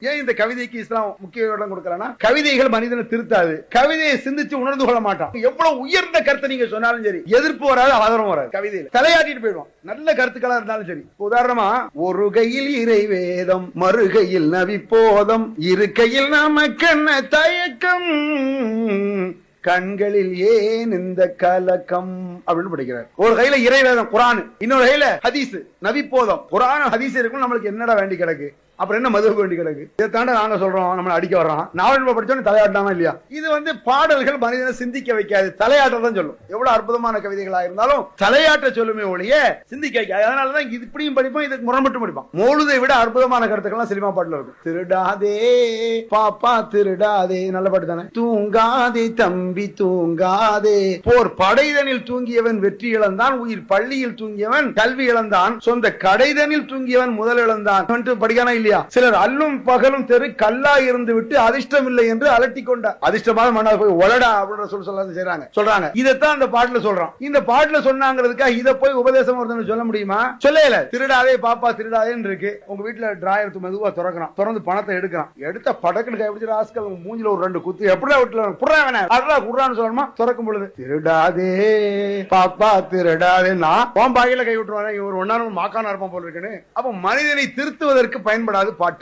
ஏன் இந்த கவிதைக்கு இஸ்லாம் முக்கிய இடம் கொடுக்கலன்னா கவிதைகள் மனிதனை திருத்தாது. கவிதையை சிந்திச்சு உணர்ந்து கொள்ள மாட்டான். எவ்வளவு உயர்ந்த கருத்தை நீங்க சொன்னாலும் சரி எதிர்ப்பு வராது ஆதரவு வராது. கவிதையில தலையாட்டிட்டு போயிடுவோம் நல்ல கருத்துக்களா இருந்தாலும் சரி. உதாரணமா ஒரு கையில் இறை வேதம் மறுகையில் நவி போதம் இருக்கையில் நமக்கென்ன தயக்கம்? கண்களில் ஏன் இந்த கலக்கம்? அப்படின்னு படிக்கிறார். ஒரு கையில இறை வேதம் குரான். இன்னொரு கையில ஹதீஸ் நவி போதம் குரான் ஹதீஸ் இருக்கும் நம்மளுக்கு என்னடா வேண்டி கிடக்கு? அப்புறம் என்ன மதுவுக்கு வேண்டி கிடக்கு? இதை தாண்ட நாங்க சொல்றோம் நம்மளை அடிக்க வர்றோம் நாவல் படிச்சோன்னு தலையாட்டாமா இல்லையா? இது வந்து பாடல்கள் மனிதனை சிந்திக்க வைக்காது. தலையாட்ட தான் சொல்லும். எவ்வளவு அற்புதமான கவிதைகளா இருந்தாலும் தலையாட்ட சொல்லுமே ஒழிய சிந்திக்க வைக்காது. அதனாலதான் இது இப்படியும் படிப்போம் இதுக்கு முரண்பட்டு படிப்போம். மோழுதை விட அற்புதமான கருத்துக்கள்லாம் சினிமா பாட்டுல இருக்கும். திருடாதே பாப்பா திருடாதே. நல்ல பாட்டு தானே? தூங்காதே தம்பி தூங்காதே. போர் படைதனில் தூங்கியவன் வெற்றி இழந்தான். உயிர் பள்ளியில் தூங்கியவன் கல்வி இழந்தான். சொந்த கடைதனில் தூங்கியவன் முதல் இழந்தான். படிக்கான படிக்கானா இல்லையா? சிலர் அல்லும் பகலும் தெரு கல்லா இருந்து விட்டு அதிர்ஷ்டம் இல்லை என்று அலட்டி கொண்டார். அதிர்ஷ்டமாக மன்னர் போய் ஒலடா அப்படின்ற சொல் சொல்ல செய்யறாங்க சொல்றாங்க. இதைத்தான் அந்த பாட்டுல சொல்றான். இந்த பாட்டுல சொன்னாங்கிறதுக்காக இதை போய் உபதேசம் ஒருத்தன் சொல்ல முடியுமா? சொல்லல. திருடாதே பாப்பா திருடாதேன்னு இருக்கு. உங்க வீட்டுல டிராயர் மெதுவா திறக்கிறான். திறந்து பணத்தை எடுக்கிறான். எடுத்த படக்குன்னு கைப்பிடிச்சு ராஸ்கல் உங்க மூஞ்சில ஒரு ரெண்டு குத்து. எப்படிடா வீட்டுல புறா வேணா குடுறான்னு சொல்லணுமா? திறக்கும் பொழுது திருடாதே பாப்பா திருடாதேன்னா உன் பாகையில கை விட்டுருவாங்க இவர் ஒன்னாரும் மாக்கான இருப்பான் போல இருக்குன்னு. அப்ப மனிதனை திருத்துவதற்கு பயன்படாது பாட்டு.